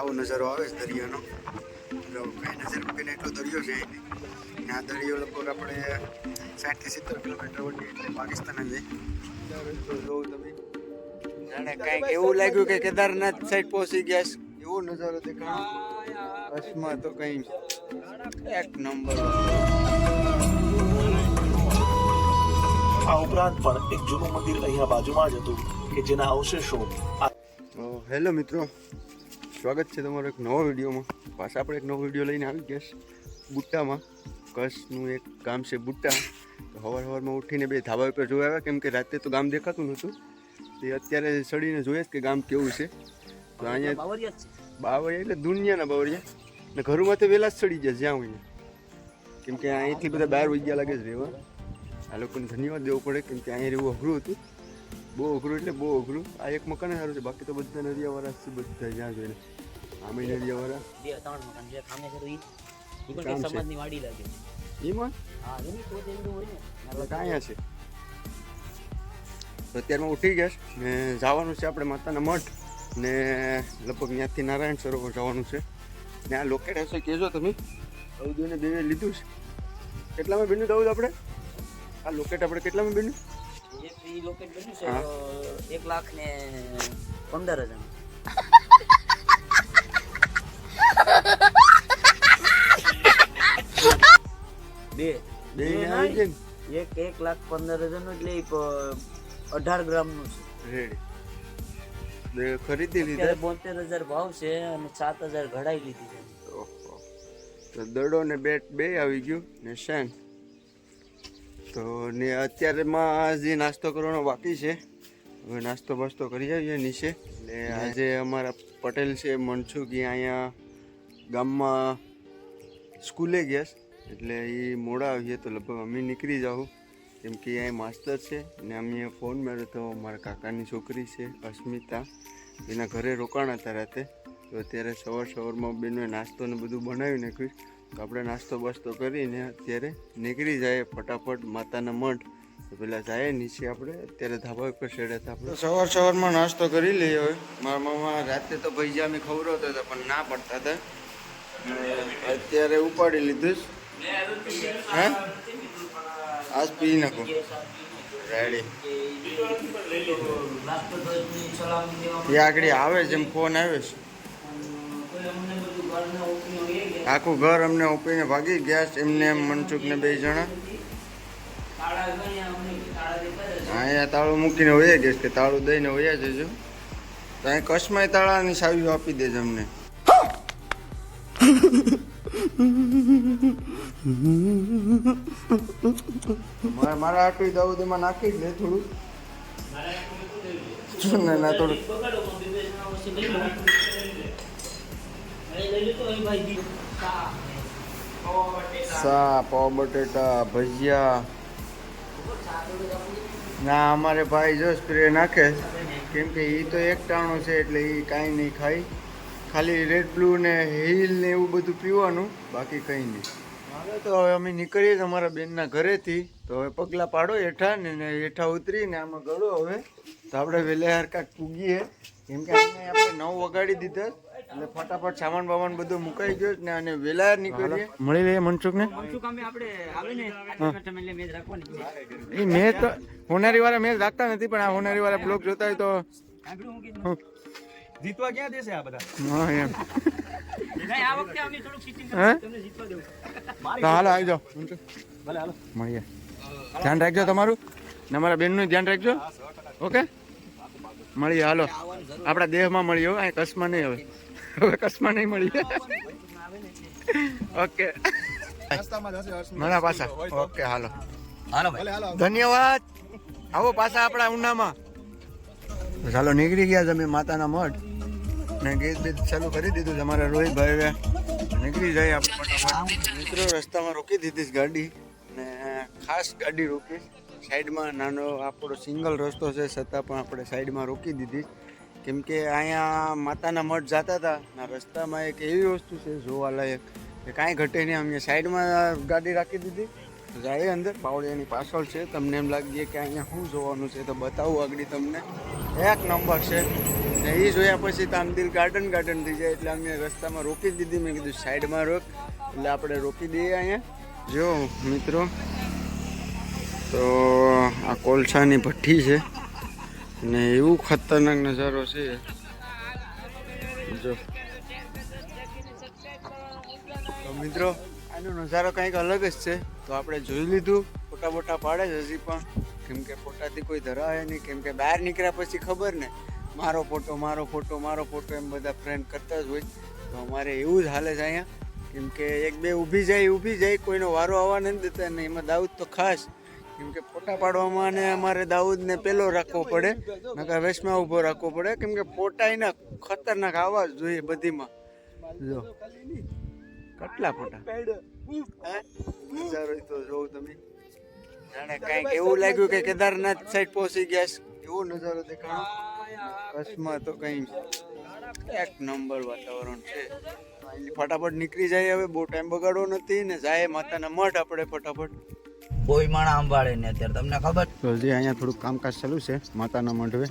આવો નજારો આવે છે દરિયાનો. કઈ નજર મૂકીને એટલો દરિયો છે. ને આ દરિયો લગભગ આપણે સાઠથી સિત્તેર કિલોમીટર વટી એટલે પાકિસ્તાન જ છે. તમે જાણે કાંઈક એવું લાગ્યું કે કેદારનાથ સાઈડ પહોંચી ગયા છે. એવો નજારો દેખાણો. બસમાં તો કંઈ એક નંબર. આ ઉપરાંત પણ એક જૂનું મંદિર અહીંયા બાજુમાં જ હતું કે જેના અવશેષો હેલો મિત્રો. સ્વાગત છે તમારો એક નવો વિડીયોમાં. પાછા આપણે એક નવો વીડિયો લઈને આવી ગયા છે બુટ્ટામાં. કચ્છનું એક ગામ છે બુટ્ટા. તો સવાર સવારમાં ઉઠીને બે ધાબા ઉપર જોયા આવ્યા કેમ કે રાતે તો ગામ દેખાતું નહોતું. તે અત્યારે સડીને જોઈએ કે ગામ કેવું છે. તો અહીંયા બાવળિયા એટલે દુનિયાના બાવળિયા. ને ઘરોમાં તો વહેલા જ સડી જાય જ્યાં હોય કેમ કે અહીંથી બધા બહાર વૈગ્યા લાગે છે રહેવા. આ લોકોને ધન્યવાદ દેવો પડે કેમ કે અહીંયા રહેવું અઘરું હતું. બહુ અઘરું એટલે બહુ અઘરું. આ એક મકાન સારું છે. બાકી તો બધા નદિયાવાળા છે બધા જ્યાં જોઈને. આમે નદિયાવાળા બે ત્રણ મકાન જે કામે છે ઈ પણ સમાજની વાડી લાગે. એમાં? હા એની તો જેવું હોય ને. કાંઈ છે. તો અત્યારમાં ઉઠી ગયા ને જવાનું છે આપણે માતાના મઠ. ને લગભગ ત્યાંથી નારાયણ સરોવર જવાનું છે. ને આ લોકેટ હશે કહેજો તમે. દૌદને બેને લીધું છે. કેટલામાં બીનું દૌદ આપણે? આ લોકેટ આપણે કેટલામાં બન્યું? એક ઈ લોકેટ બન્યું છે એક લાખ ને પંદર હજાર. બે. બે એક એક લાખ પંદર હજારનું એટલે અઢાર ગ્રામનું છે ખરીદી લીધા. બોતેર હજાર ભાવ છે અને સાત હજાર ઘડાઈ લીધી છે. તો દડો ને બેટ બે આવી ગયું ને શેન? તો ને અત્યારેમાં જે નાસ્તો કરવાનો બાકી છે હવે નાસ્તો બાસ્તો કરી આવીએ નીચે. એટલે આજે અમારા પટેલ છે મનસુખી અહીંયા ગામમાં સ્કૂલે ગયા એટલે એ મોડા આવીએ તો લગભગ અમે નીકળી જાઉં કેમ કે અહીંયા માસ્તર છે ને અમે ફોન માર્યો તો મારા કાકાની છોકરી છે અસ્મિતા. એના ઘરે રોકાણ હતા રાતે. તો અત્યારે સવાર સવારમાં બેનોએ નાસ્તો ને બધું બનાવી નાખ્યું. તો આપણે નાસ્તો બાસ્તો કરીને અત્યારે નીકળી જાય ફટાફટ માતાના મઠ. તો પેલા જાય નીચે આપણે અત્યારે ધાબા ઉપર ચડ્યા હતા આપણે. સવાર સવારમાં નાસ્તો કરી લઈએ હવે. મારા મામા રાતે તો ભૈજા અમે ખવડાવતા હતા પણ ના પડતા હતા. અત્યારે ઉપાડી લીધું છે. હે? આજ પી નાખો. રેડી એ આગળ આવે જેમ ફોન આવે છે. આખું ઘર અમને ઓપીને ભાગી ગયા એમને એમ મનસુખ ને બે જણા. અહીંયા તાળું મૂકીને વયા ગયા કે તાળું દઈને વયા જજો તો અહીં કચ્છમાં તાળાની સાવી આપી દેજો અમને. મારે આટલી દાઉદ એમાં નાખી જ લે થોડું. થોડું સા, પાવ બટેટા, ભજીયા. ના, અમારે ભાઈ જો સ્પ્રે નાખે. કેમ કે એ તો એકટાણું છે એટલે એ કાંઈ નહીં ખાય. ખાલી રેડ બ્લુ ને હિલ ને એવું બધું પીવાનું, બાકી કંઈ નહીં. હવે તો હવે અમે નીકળીએ તમારા બેનના ઘરેથી. તો હવે પગલાં પાડો હેઠા ને હેઠા ઉતરીને આમાં ગળો હવે. તો આપણે વહેલા કાંક પૂગીએ. કેમ કે આપણે નવ વગાડી દીધા. એટલે ફટાફટ સામાન બામાન બધું મુકાઈ ગયો ને અને વહેલા નીકળીએ. મળી લઈએ મનસુખ ને શું કામે આપણે આવે ને આટલા તમે મેચ રાખવાની એ મેચ તો હોનારી વાળા મેચ રાખતા નથી પણ આ હોનારી વાળા બ્લોક જોતા હોય તો જીતવા ક્યાં દેશે આ બધા? હા એમ. નહીં, આ વખતે અમે થોડુંક sitting હે? તમને જીતવા દેવું. તો હાલો આવી જાઓ ભલે હાલો. મળીએ. ધ્યાન રાખજો તમારું. ને અમારા બેનનું ધ્યાન રાખજો. ઓકે? મળીએ હાલો. આપણા દેહમાં મળીએ અહીં કચ્છમાં નહીં હવે. હવે કચ્છમાં નહીં મળી ઓકે. મારા પાછા ઓકે હાલો. હાલો ભાઈ. ધન્યવાદ. આવો પાછા આપણા ઉનામાં ચાલો નીકળી ગયા છે અમે માતાના મઠ. ને ગીત બીત ચાલુ કરી દીધું છે અમારા રોહિતભાઈ નીકળી જાય આપણે મિત્રો રસ્તામાં રોકી દીધી ગાડી. ને ખાસ ગાડી રોકી. સાઈડમાં નાનો આપણો સિંગલ રસ્તો છે છતાં પણ આપણે સાઈડમાં રોકી દીધી. કેમ કે અહીંયા માતાના મઠ જતા હતા ના રસ્તામાં એક એવી વસ્તુ છે જોવાલાયક કે કાંઈ ઘટે નહીં. અમે સાઈડમાં ગાડી રાખી દીધી. જાય અંદર, બાવળિયાની પાછળ છે. તમને એમ લાગીએ કે અહીંયા શું જોવાનું છે તો બતાવું આગળ તમને. એક નંબર છે. ને એ જોયા પછી તો ગાર્ડન ગાર્ડન થઈ જાય એટલે અમે રસ્તામાં રોકી દીધી. મેં કીધું સાઈડમાં રોક, એટલે આપણે રોકી દઈએ અહીંયા. જો મિત્રો, તો આ કોલસાની ભઠ્ઠી છે. ને એવું ખતરનાક નજારો છે. જો. મિત્રો, આનો નજારો કંઈક અલગ જ છે. તો આપણે જોઈ લીધું, ફોટા બોટા પાડે છે હજી પણ. કેમ કે ફોટાથી કોઈ ધરાવે નહીં, કેમ કે બહાર નીકળ્યા પછી ખબર ને, મારો ફોટો મારો ફોટો મારો ફોટો એમ બધા ફ્રેન્ડ કરતા જ હોય. તો અમારે એવું જ હાલે છે અહીંયા. કેમ કે એક બે ઊભી જાય ઊભી જાય, કોઈનો વારો આવવા નથી દેતા ને એમાં દાઉદ તો ખાસ. કેમ કે ફોટા પાડવામાં ને અમારે દાઉદને પેલો રાખવો પડે, નકર વેશમાં ઊભો રાખવો પડે. કેમ કે ખતરનાક આવાજ જોઈએ બધીમાં. જો. કેટલા ફોટા? નજારો તો જોઉં તમે. જાણે કાંઈક એવું લાગ્યું કે કેદારનાથ સાઈડ પહોંચી ગયા એવો નજારો દેખાણો? કચ્છમાં તો કંઈ એક નંબર વાતાવરણ છે. ફટાફટ નીકળી જાય હવે. બહુ ટાઈમ બગાડવો નથી ને જાય માતાના મઠ આપણે ફટાફટ. કોઈ માણા સંભાળે ને અત્યારે. તમને ખબર? જલ્દી અહીંયા થોડુંક કામકાજ ચાલુ છે, માતાના મઠવે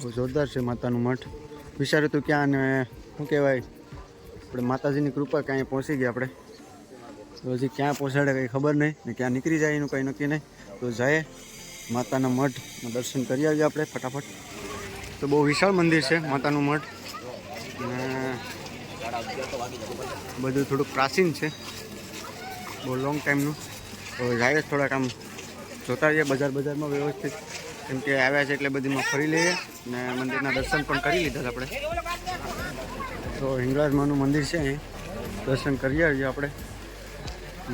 બહુ જોરદાર છે માતાનું મઠ. વિચાર્યું હતું ક્યાં ને શું કહેવાય? આપણે માતાજીની કૃપા ક્યાંય પહોંચી ગયા આપણે. તો હજી ક્યાં પહોંચાડે કંઈ ખબર નહીં ને ક્યાં નીકળી જાય એનું કંઈ નક્કી નહીં. તો જાય માતાના મઠના દર્શન કરી આવીએ આપણે ફટાફટ. તો બહુ વિશાળ મંદિર છે માતાનું મઠ. ને બધું થોડુંક પ્રાચીન છે. બહુ લોંગ ટાઈમનું તો જાય થોડાક આમ જોતા જઈએ બજાર બજારમાં વ્યવસ્થિત. કેમ કે આવ્યા છે એટલે બધીમાં ફરી લઈએ ને મંદિરના દર્શન પણ કરી લીધા આપણે. તો હિંગળાજ માનું મંદિર છે અહીં. દર્શન કરી આવીએ આપણે.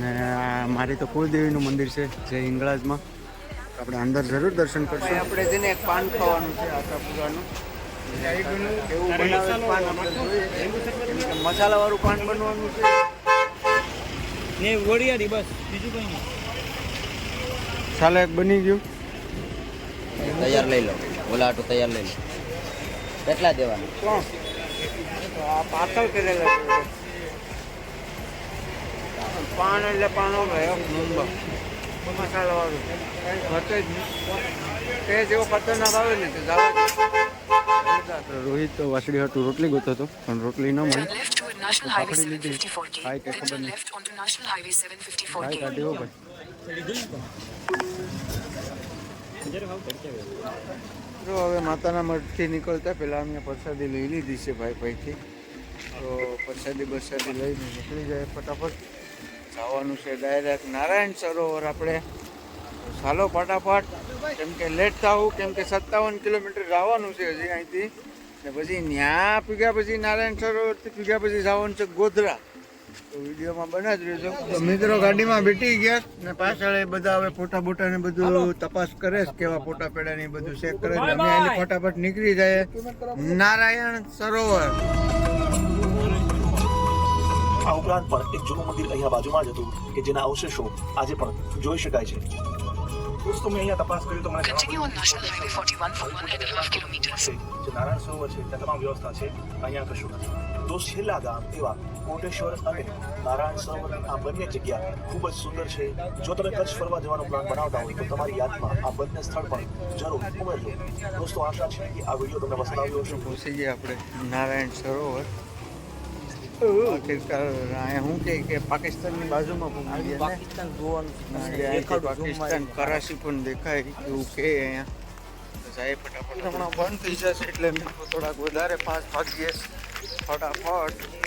ને આ મારી તો કુળદેવીનું મંદિર છે જે હિંગળાજમાં. આપણે અંદર જરૂર દર્શન કરશું. આપણે જેને એક પાન ખાવાનું છે આશાપુરાનું એવું બનાવે છે પાન આપણે જોઈએ. મસાલાવાળું પાન બનવાનું છે. ને વડિયારી બસ બીજું કઈ નહીં. ચાલે એક બની ગયું. તૈયાર લઈ લો. ઓલા આટું તૈયાર લઈ લો. કેટલા દેવાના? કોણ તો આ પાછળ કરેલા છે. પાન એટલે પાનો એક નંબર મસાલાવાળું ખર્ચો જ તે જેવો ખતરનાક આવે ને તે રોહિત તો વાસળી હતું રોટલી ગોતો હતો પણ રોટલી ન મળી. National Highway પકડી લીધી 754K. Then turn left onto National Highway કાંઈ 754K. કાઢ્યો જો હવે માતાના મઠથી નીકળતા પહેલાં અમે પ્રસાદી લઈ લીધી છે ભાઈ ભાઈથી તો પ્રસાદી બરસાદી લઈને નીકળી જાય ફટાફટ. જવાનું છે ડાયરેક્ટ નારાયણ સરોવર આપણે. ચાલો ફટાફટ. કેમ કે લેટ થવું કેમ કે સત્તાવન કિલોમીટર જવાનું છે હજી અહીંથી. ને પછી ત્યાં પીગ્યા પછી નારાયણ સરોવરથી પીગ્યા પછી જવાનું છે ગોધરા. તો વિડીયોમાં બના જ રહેજો તો મિત્રો ગાડીમાં બેઠી ગયા ને પાછળ એ બધા હવે ફોટા બોટા ને બધું તપાસ કરે છે કેવા ફોટા પેડા ને બધું ચેક કરે છે. અમે અહીંથી ફટાફટ નીકળી જાય. નારાયણ સરોવર. આ ઉપરાંત પણ એક જૂનું મંદિર અહીંયા બાજુમાં જ હતું કે જેના અવશેષો આજે પણ જોઈ શકાય છે. દોસ્તો મેં અહીંયા તપાસ કરી તો મને જાણવા. Continue on National 41 for one and a half જે નારાયણ સરોવર છે ત્યાં તમામ વ્યવસ્થા છે અહીંયા કશું નથી. તો છેલ્લા ગામ એવા કોટેશ્વર અને નારાયણ સરોવર આ બંને જગ્યા ખૂબ જ સુંદર છે. જો તમે કચ્છ ફરવા જવાનો પ્લાન બનાવતા હોય તો તમારી યાદમાં આ બંને સ્થળ પણ જરૂર ઉમેરજો. દોસ્તો આશા છે કે આ વીડિયો તમને પસંદ આવ્યો હશે. આપણે નારાયણ સરોવર. કહે કે પાકિસ્તાનની બાજુમાં પણ ગયા પાકિસ્તાન જોવાનું પાકિસ્તાન કરાચી પણ દેખાય એવું કે અહીંયા. સાહેબ ફટાફટ હમણાં બંધ થઈ જશે એટલે મેં થોડાક વધારે ફાસ્ટ ભાગીએ ફટાફટ.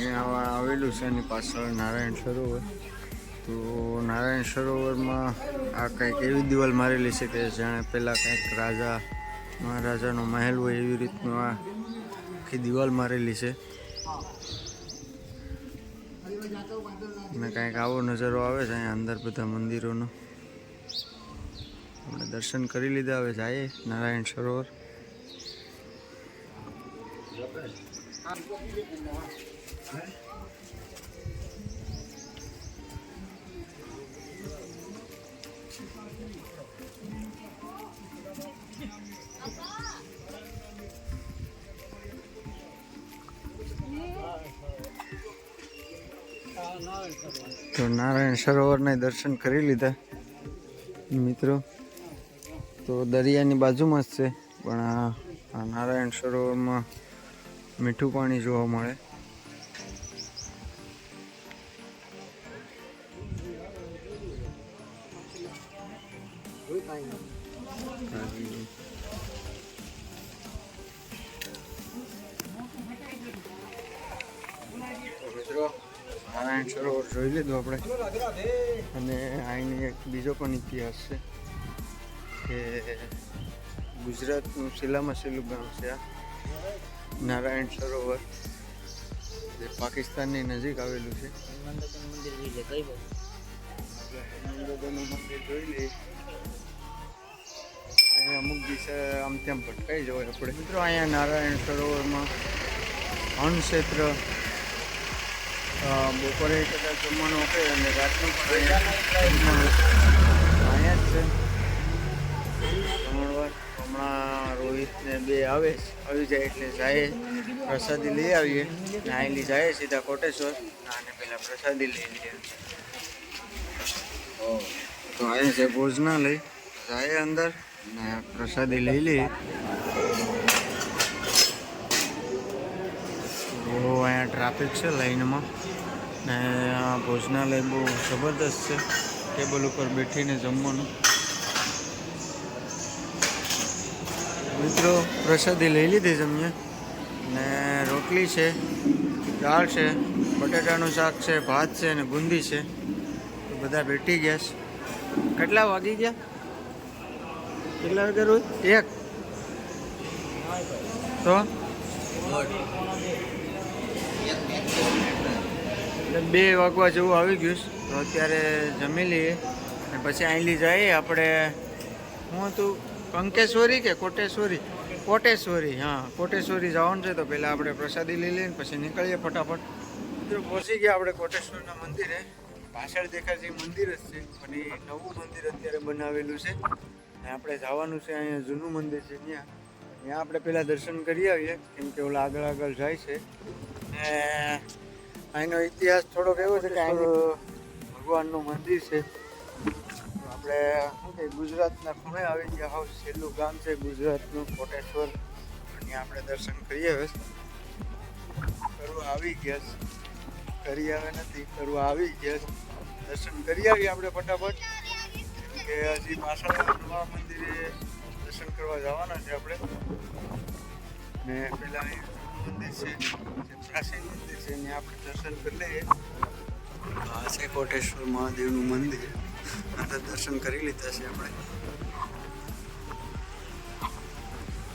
અહીંયા આવા આવેલું છે એની પાછળ નારાયણ સરોવર. તો નારાયણ સરોવરમાં આ કંઈક એવી દિવાલ મારેલી છે કે જાણે પહેલાં કંઈક રાજા, મહારાજાનો મહેલ હોય એવી રીતનું આ આખી દિવાલ મારેલી છે. ને કંઈક આવો નજારો આવે છે અહીંયા અંદર બધા મંદિરોનો. આપણે દર્શન કરી લીધા, હવે જઈએ નારાયણ સરોવર. તો નારાયણ સરોવરના દર્શન કરી લીધા, મિત્રો. તો દરિયાની બાજુમાં જ છે, પણ આ નારાયણ સરોવરમાં મીઠું પાણી જોવા મળે. નારાયણ સરોવર જોઈ લીધું આપણે અને અહીંની એક બીજો પણ ઇતિહાસ છે કે ગુજરાતનું શિલામાં શિલું ગામ છે. આ નારાયણ સરોવર જે પાકિસ્તાનની નજીક આવેલું છે. મંદિર જોઈ લઈએ. અમુક દિવસે આમ તેમ ભટકાઈ જવાય આપણે. મિત્રો, અહીંયા નારાયણ સરોવરમાં અન્નક્ષેત્ર ક્ષેત્ર બપોરે કદાચ જમવાનું આપે અને રાતનું પણ અહીંયા જ છે. હમણાં રોહિતને બે આવે આવી જાય એટલે જાય પ્રસાદી લઈ આવીએ. ને આવેલી જાય સીધા કોટેશ્વર. અને પહેલાં પ્રસાદી લઈ લઈએ. તો અહીંયા છે ભોજનાલય. જાય અંદર. ને પ્રસાદી લઈ લઈએ બહુ અહીંયા ટ્રાફિક છે લાઈનમાં. ને આ ભોજનાલય બહુ જબરદસ્ત છે. ટેબલ ઉપર બેઠીને જમવાનું. મિત્રો, પ્રસાદી લઈ લીધી જમીએ ને રોટલી છે, દાળ છે, બટેટાનું શાક છે, ભાત છે અને બુંદી છે. બધા બેઠી ગયા છે. કેટલા વાગી ગયા? કેટલા વાગે રોજ? એક. તો? બે વાગવા જેવું આવી ગયું. તો અત્યારે જમી લઈએ અને પછી અહીંલી જઈએ આપણે, હું હતું કંકેશ્વરી કે કોટેશ્વરી? કોટેશ્વરી, હા, કોટેશ્વરી જવાનું છે તો પહેલાં આપણે પ્રસાદી લઈ લઈએ પછી નીકળીએ ફટાફટ. મિત્રો, પહોંચી ગયા આપણે કોટેશ્વરના મંદિરે. પાછળ દેખાય છે મંદિર જ છે એ નવું મંદિર અત્યારે બનાવેલું છે. ને આપણે જવાનું છે અહીંયા જૂનું મંદિર છે ત્યાં. ત્યાં આપણે પહેલાં દર્શન કરી આવીએ, કેમ કે ઓલા આગળ આગળ જાય છે. ને અહીંનો ઇતિહાસ થોડોક એવો છે કે અહીં ભગવાનનું મંદિર છે. આપણે શું કે ગુજરાતના ખૂણે આવી ગયા હાવ, છેલ્લું ગામ છે ગુજરાતનું, કોટેશ્વર. ત્યાં આપણે દર્શન કરીએ હવે કરવા આવી ગયા. કરી આવે નથી કરવા આવી ગયા દર્શન કરી આવીએ આપણે ફટાફટ. કે હજી પાછળ નવા મંદિરે દર્શન કરવા જવાના છે આપણે. ને પેલા મંદિર છે, જે પ્રાચીન મંદિર છે ત્યાં આપણે દર્શન કરી લઈએ. આ કોટેશ્વર મહાદેવનું મંદિર. અંદર દર્શન કરી લીધા છે આપણે.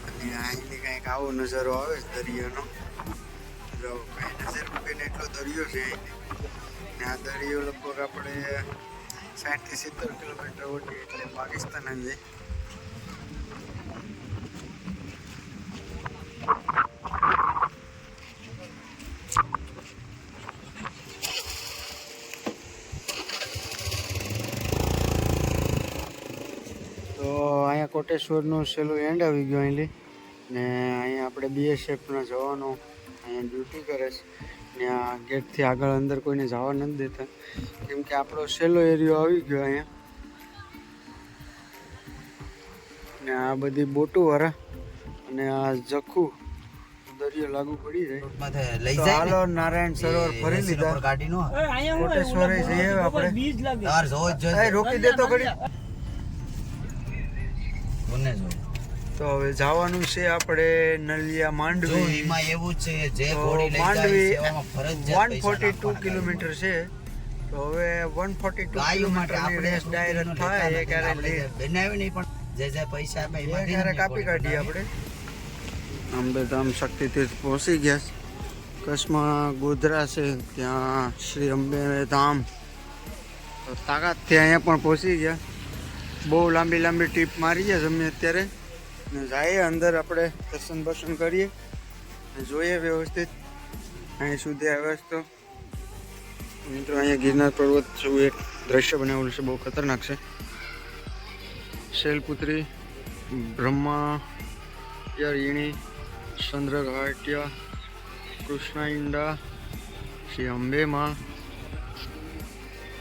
અને અહીંથી કંઈક આવો નજારો આવે છે દરિયાનો. જો કાંઈ નજર મૂકીને એટલો દરિયો છે અહીંથી ને આ દરિયો લગભગ આપણે સાઠથી સિત્તેર કિલોમીટર ઓટી એટલે પાકિસ્તાન જ તો અહીંયા કોટેશ્વરનું છેલ્લું એન્ડ આવી ગયો અહીંથી. ને અહીંયા આપણે બીએસએફના જવાનો અહીંયા ડ્યુટી કરે છે. ને આ ગેટથી આગળ અંદર કોઈને જવા નથી દેતા. કેમ કે આપણો સહેલો એરિયો આવી ગયો અહીંયા. ને આ બધી બોટો વાળા અને આ જખું દરિયો લાગુ પડી જાય. માથે લઈ જાય હાલો નારાયણ સરોવર ફરી લીધા. ગાડી નો. કોટેશ્વરે જઈએ આપણે. તાર રોકી દે તો ખરી કોને જો તો હવે જવાનું છે આપણે નલિયા માંડવી. એમાં એવું છે જે Mandvi one forty two kilometre છે. તો હવે વન ફોર્ટી ટુ કિલોમીટરની આપણે રેસ ડાયરેક્ટ થાય એ ક્યારે બનાવી નહીં પણ જે જે પૈસા અમે ક્યારે કાપી કાઢીએ. આપણે? અંબેધામ શક્તિતીર્થ પહોંચી ગયા છે. કચ્છમાં ગોધરા છે ત્યાં શ્રી અંબે ધામ. તાકાત તાકાતથી અહીંયા પણ પહોંચી ગયા. બહુ લાંબી લાંબી ટ્રીપ મારી ગયા અમે અત્યારે. ને જઈએ અંદર આપણે દર્શન બર્શન કરીએ અને જોઈએ વ્યવસ્થિત. અહીં સુધી આવ્યા તો. મિત્રો, અહીંયા ગિરનાર પર્વત જેવું એક દ્રશ્ય બનાવેલું છે, બહુ ખતરનાક છે. શૈલપુત્રી, બ્રહ્મા યરીણી ચંદ્રઘાટ્ય કૃષ્ણાઈંડા શ્રી અંબેમાં,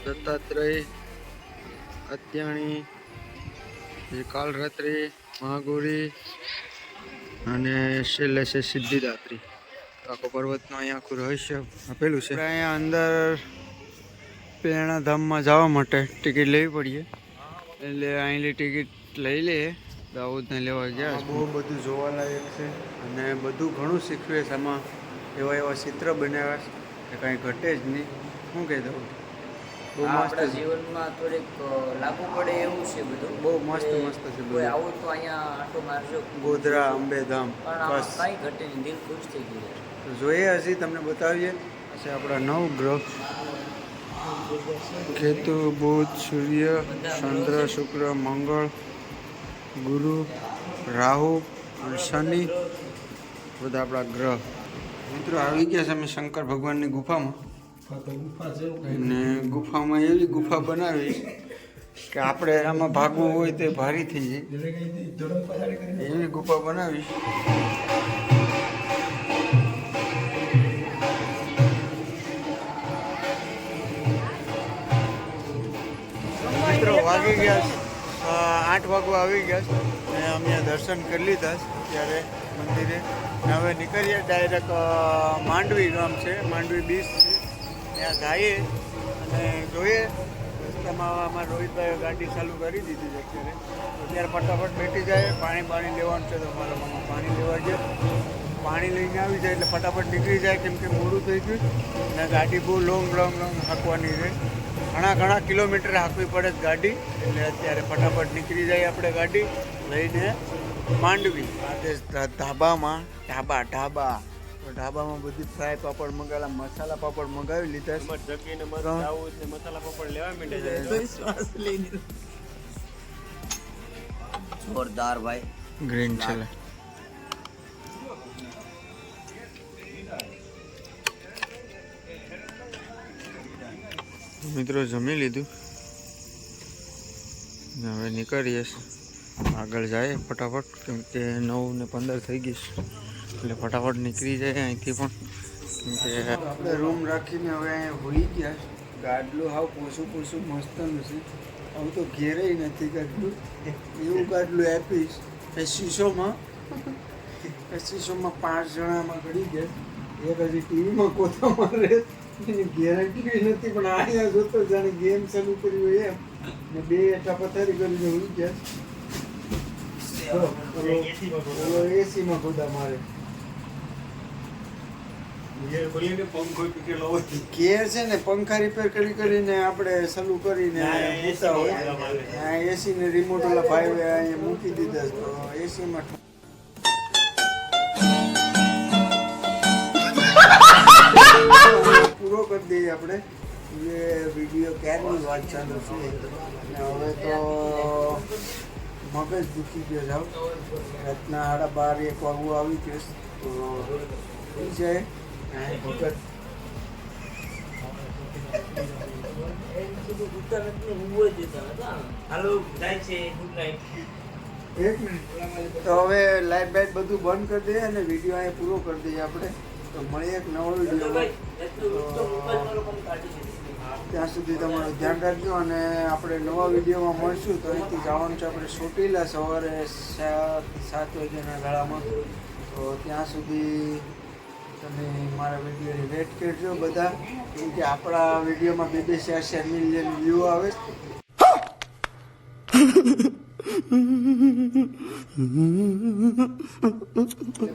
દત્તાત્રેય, અત્યાણી કાલરાત્રિ મહાગૌરી અને છેલ્લે છે સિદ્ધિદાત્રી. આખો પર્વતનું અહીંયા આખું રહસ્ય આપેલું છે. અહીંયા અંદર પ્રેરણાધામમાં જવા માટે ટિકિટ લેવી પડીએ. એટલે અહીંની ટિકિટ લઈ લઈએ દાઉદને લેવા ગયા બહુ બધું જોવાલાયક છે અને બધું ઘણું શીખવે છે. આમાં એવા એવા ચિત્ર બનાવ્યા છે કે કાંઈ ઘટે જ નહીં. શું કહી દઉં બહુ મસ્ત આપણા છે. જીવનમાં થોડીક અ, લાગુ પડે એવું છે બધું. બહુ મસ્ત કે મસ્ત છે બધું. કોઈ આવું તો અહીંયા આટો મારજો. ગોધરા અંબેધામ પણ આમાં બસ. કાંઈ ઘટે નહીં. દિલ ખુશ થઈ ગયું તો જોઈએ હજી તમને બતાવીએ. પછી આપણા નવ ગ્રહ. કેતુ બુધ સૂર્ય ચંદ્ર શુક્ર મંગળ ગુરુ રાહુ અને શનિ. બધા આપણા ગ્રહ. મિત્રો આવી ગયા છે અમે શંકર ભગવાનની ગુફામાં. અને ગુફામાં એવી ગુફા બનાવી કે આપણે આમાં ભાગવું હોય તે ભારી થઈ જાય. એવી ગુફા બનાવી મિત્રો વાગી ગયા. આઠ વાગવા આવી ગયા અને અમે દર્શન કરી લીધા ત્યારે મંદિરે. હવે નીકળીએ ડાયરેક્ટ માંડવી ગામ છે માંડવી બીચ ત્યાં જઈએ અને જોઈએ. રસ્તામાં અમારા રોહિતભાઈએ ગાડી ચાલુ કરી દીધી છે અત્યારે. અત્યારે ફટાફટ બેઠી જાય. પાણી પાણી લેવાનું છે તો અમારા મામા પાણી લેવા ગયા. પાણી લઈને આવી જાય એટલે ફટાફટ નીકળી જાય કેમ કે મોડું થઈ ગયું. અને ગાડી બહુ લોંગ લોંગ લોંગ હાંકવાની છે. ઘણા ઘણા કિલોમીટર હાંકવી પડે જ ગાડી. એટલે અત્યારે ફટાફટ નીકળી જાય આપણે ગાડી લઈને માંડવી. આ ધાબામાં ઢાબા ઢાબા તો ઢાબામાં બધી ફ્રાય પાપડ મંગાવેલા મસાલા પાપડ મંગાવી લીધા છે. મસાલા પાપડ લેવા માંડે જોરદાર ભાઈ. ગ્રીન છે મિત્રો જમી લીધું. હવે નીકળીએ આગળ જાય ફટાફટ કેમ કે નવ ને પંદર થઈ ગઈ છે. એટલે ફટાફટ નીકળી જાય અહીંથી પણ. કેમ કે આપણે રૂમ રાખીને હવે અહીંયા હોઈ ગયા. ગાડલું હાવ પોસું પોસું મસ્તનું છે. આવું તો ઘેરે નથી ગાડલું. એવું ગાડલું આપીશ. એ શીશોમાં. એ શીશોમાં પાંચ જણામાં ઘડી ગયા. એક હજી ટીવીમાં કોથા મારે. એની ગેરંટી નથી પણ અહીંયા જોતો જાણે ગેમ ચાલુ કરી હોય એમ. ને બે એટા પથારી કરીને ઉડી ગયા. એસીમાં ગોદા મારે. ઘેર છે ને પંખા રિપેર કરી કરીને આપણે ચાલુ કરીને એસી ને રિમોટ ઓલા ભાઈ અહીંયા મૂકી દીધા તો એસીમાં પૂરો કરી દઈએ આપણે. એ વીડિયો ક્યારની વાત ચાલુ છે? હવે તો મગજ દુખી ગયો જાવ રાતના સાડા બાર એક વાગું આવી ગયો. તો જાય તો હવે લાઈફ બાઈટ બધું બંધ કરી દઈએ અને વીડિયો અહીંયા પૂરો કરી દઈએ આપણે. તો મળીએ એક નવો વીડિયો ત્યાં સુધી તમારું ધ્યાન રાખજો અને આપણે નવા વિડીયોમાં મળશું. તો અહીંથી જવાનું છે આપણે સોટીલા સવારે સાત સાત વાગ્યાના ગાળામાં. તો ત્યાં સુધી તમે મારા વિડીયોની વેટ કરજો બધા, કેમ કે આપણા વિડીયોમાં બે બે ચાર ચાર મિલિયન વ્યૂ આવે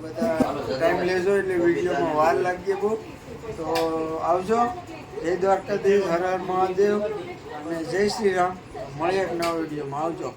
બધા ટાઈમ લેજો એટલે વિડીયોમાં વાર લાગીએ બહુ. તો આવજો. જય દ્વારકાધીશ, હર હર મહાદેવ. અને જય શ્રી રામ. મળીએ એક નવા વિડીયોમાં. આવજો.